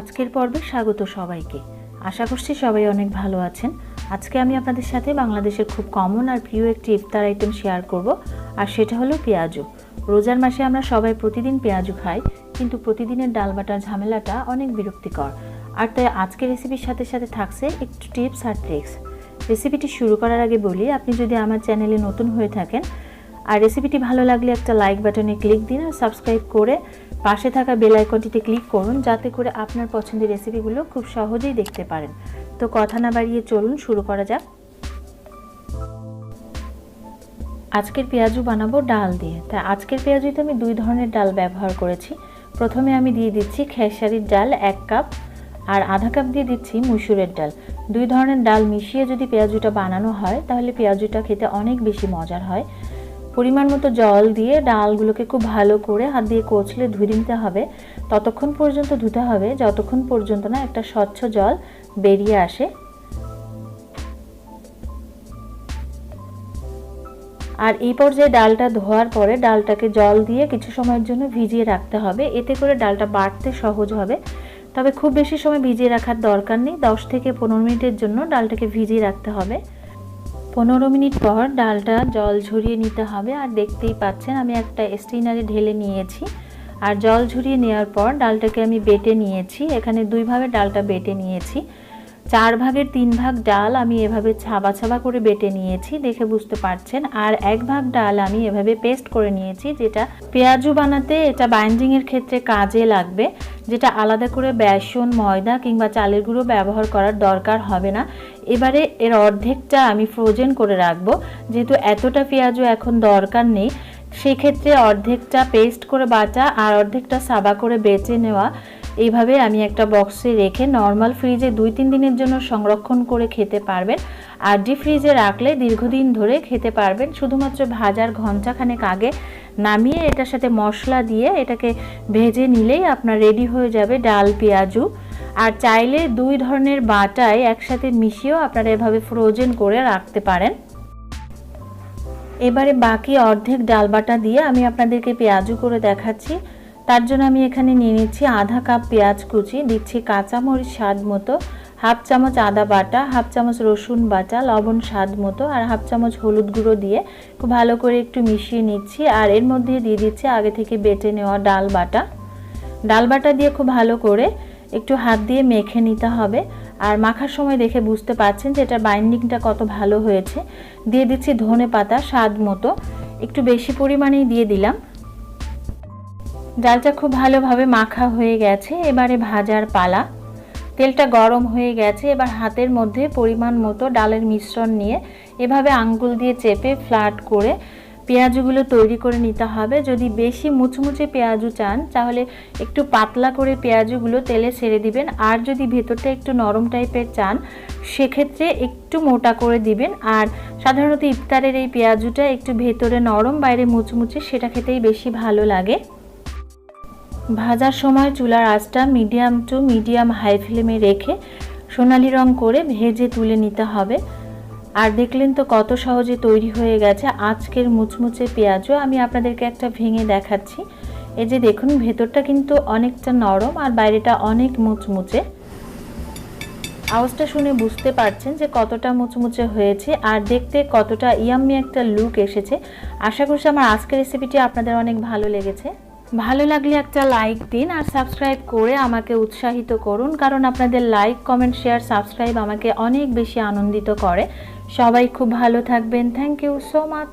আজকের পর্বে স্বাগত সবাইকে। আশা করছি সবাই অনেক ভালো আছেন। আজকে আমি আপনাদের সাথে বাংলাদেশের খুব কমন আর প্রিয় একটি ইফতার আইটেম শেয়ার করব, আর সেটা হলো পেঁয়াজু। রোজার মাসে আমরা সবাই প্রতিদিন পেঁয়াজু খাই, কিন্তু প্রতিদিনের ডাল বাটার ঝামেলাটা অনেক বিরক্তিকর। আর তাই আজকের রেসিপির সাথে সাথে থাকছে একটু টিপস আর ট্রিক্স রেসিপিটি শুরু করার আগে বলি, আপনি যদি আমার চ্যানেলে নতুন হয়ে থাকেন আর রেসিপিটি ভালো লাগলে একটা লাইক বাটনে ক্লিক দিন আর সাবস্ক্রাইব করে পাশে থাকা বেল আইকনটিতে ক্লিক করুন, যাতে করে আপনার পছন্দের রেসিপিগুলো খুব সহজেই দেখতে পারেন। তো কথা না বাড়িয়ে চলুন, শুরু করা যাক। আজকের পেঁয়াজু বানাবো ডাল দিয়ে। তাই আজকের পেঁয়াজুতে আমি দুই ধরনের ডাল ব্যবহার করেছি। প্রথমে আমি দিয়ে দিচ্ছি খেসারির ডাল এক কাপ আর আধা কাপ দিয়ে দিচ্ছি মুসুরের ডাল। দুই ধরনের ডাল মিশিয়ে যদি পেঁয়াজুটা বানানো হয়, তাহলে পেঁয়াজুটা খেতে অনেক বেশি মজার হয়। পরিমাণ মতো জল দিয়ে ডালগুলোকে খুব ভালো করে হাত দিয়ে কচলে ধুয়ে নিতে হবে। ততক্ষণ পর্যন্ত ধুতে হবে, যতক্ষণ পর্যন্ত না একটা স্বচ্ছ জল বেরিয়ে আসে। আর এই পর্যায়ে ডালটা ধোয়ার পরে ডালটাকে জল দিয়ে কিছু সময়ের জন্য ভিজিয়ে রাখতে হবে। এতে করে ডালটা বাড়তে সহজ হবে। তবে খুব বেশি সময় ভিজিয়ে রাখার দরকার নেই। দশ থেকে পনেরো মিনিটের জন্য ডালটাকে ভিজিয়ে রাখতে হবে। পনেরো মিনিট পর ডালটা জল ঝরিয়ে নিতে হবে। আর দেখতেই পাচ্ছেন, আমি একটা স্টিনারে ঢেলে নিয়েছি। আর জল ঝরিয়ে নেওয়ার পর ডালটাকে আমি বেটে নিয়েছি। এখানে দুইভাবে ডালটা বেটে নিয়েছি। চার ভাগের তিন ভাগ ডাল আমি এভাবে ছাবা ছাবা করে বেটে নিয়েছি, দেখে বুঝতে পারছেন। আর এক ভাগ ডাল আমি এভাবে পেস্ট করে নিয়েছি, যেটা পেঁয়াজু বানাতে এটা বাইন্ডিংয়ের ক্ষেত্রে কাজে লাগবে। যেটা আলাদা করে বেসন, ময়দা কিংবা চালের গুঁড়ো ব্যবহার করার দরকার হবে না। এবারে এর অর্ধেকটা আমি ফ্রোজেন করে রাখব। যেহেতু এতটা পেঁয়াজও এখন দরকার নেই, সেক্ষেত্রে অর্ধেকটা পেস্ট করে বাটা আর অর্ধেকটা সাবা করে বেচে নেওয়া। এইভাবে আমি একটা বক্সে রেখে নর্মাল ফ্রিজে দুই তিন দিনের জন্য সংরক্ষণ করে খেতে পারবেন। আর ডিপ ফ্রিজে রাখলে দীর্ঘদিন ধরে খেতে পারবেন। শুধুমাত্র ভাজার ঘন্টাখানেক আগে নামিয়ে এটার সাথে মশলা দিয়ে এটাকে ভেজে নিলেই আপনার রেডি হয়ে যাবে ডাল, পেঁয়াজু। আর চাইলে দুই ধরনের বাটায় একসাথে মিশিয়েও আপনারা এভাবে ফ্রোজেন করে রাখতে পারেন। এবারে বাকি অর্ধেক ডাল বাটা দিয়ে আমি আপনাদেরকে পেঁয়াজু করে দেখাচ্ছি। তার জন্য আমি এখানে নিয়ে নিচ্ছি আধা কাপ পেঁয়াজ কুচি, দিচ্ছি কাঁচামরিচ স্বাদ মতো। হাফ চামচ আদা বাটা, হাফ চামচ রসুন বাটা, লবণ স্বাদ মতো, আর হাফ চামচ হলুদ গুঁড়ো দিয়ে খুব ভালো করে একটু মিশিয়ে নিচ্ছি। আর এর মধ্যে দিয়ে দিচ্ছি আগে থেকে বেটে নেওয়া ডাল বাটা। ডাল বাটা দিয়ে খুব ভালো করে একটু হাত দিয়ে মেখে নিতে হবে। আর মাখার সময় দেখে বুঝতে পারছেন যে এটা বাইন্ডিংটা কত ভালো হয়েছে। দিয়ে দিচ্ছি ধনে পাতা স্বাদ মতো। একটু বেশি পরিমাণেই দিয়ে দিলাম। ডালটা খুব ভালোভাবে মাখা হয়ে গেছে। এবারে ভাজার পালা। তেলটা গরম হয়ে গেছে, এবার হাতের মধ্যে পরিমাণ মতো ডালের মিশ্রণ নিয়ে এভাবে আঙ্গুল দিয়ে চেপে ফ্ল্যাট করে পেঁয়াজগুলো তৈরি করে নিতে হবে। যদি বেশি মুচমুচে পেঁয়াজু চান, তাহলে একটু পাতলা করে পেঁয়াজুগুলো তেলে ছেড়ে দিবেন। আর যদি ভেতরটা একটু নরম টাইপের চান, সেক্ষেত্রে একটু মোটা করে দিবেন। আর সাধারণত ইফতারের এই পেঁয়াজুটা একটু ভেতরে নরম, বাইরে মুচমুচে, সেটা খেতেই বেশি ভালো লাগে। ভাজার সময় চুলার আঁচটা মিডিয়াম টু মিডিয়াম হাই ফ্লেমে রেখে সোনালি রং করে ভেজে তুলে নিতে হবে। আর দেখলেন তো কত সহজে তৈরি হয়ে গেছে আজকের মুচমুচে পেঁয়াজও। আমি আপনাদেরকে একটা ভেঙে দেখাচ্ছি। এই যে দেখুন, ভেতরটা কিন্তু অনেকটা নরম আর বাইরেটা অনেক মুচমুচে। আওয়াজটা শুনে বুঝতে পারছেন যে কতটা মুচমুচে হয়েছে আর দেখতে কতটা ইয়াম্মি একটা লুক এসেছে। আশা করছি আমার আজকের রেসিপিটি আপনাদের অনেক ভালো লেগেছে। ভালো লাগলে একটা লাইক দিন আর সাবস্ক্রাইব করে আমাকে উৎসাহিত করুন, কারণ আপনাদের লাইক কমেন্ট শেয়ার সাবস্ক্রাইব আমাকে অনেক বেশি আনন্দিত করে। সবাই খুব ভালো থাকবেন। Thank you so much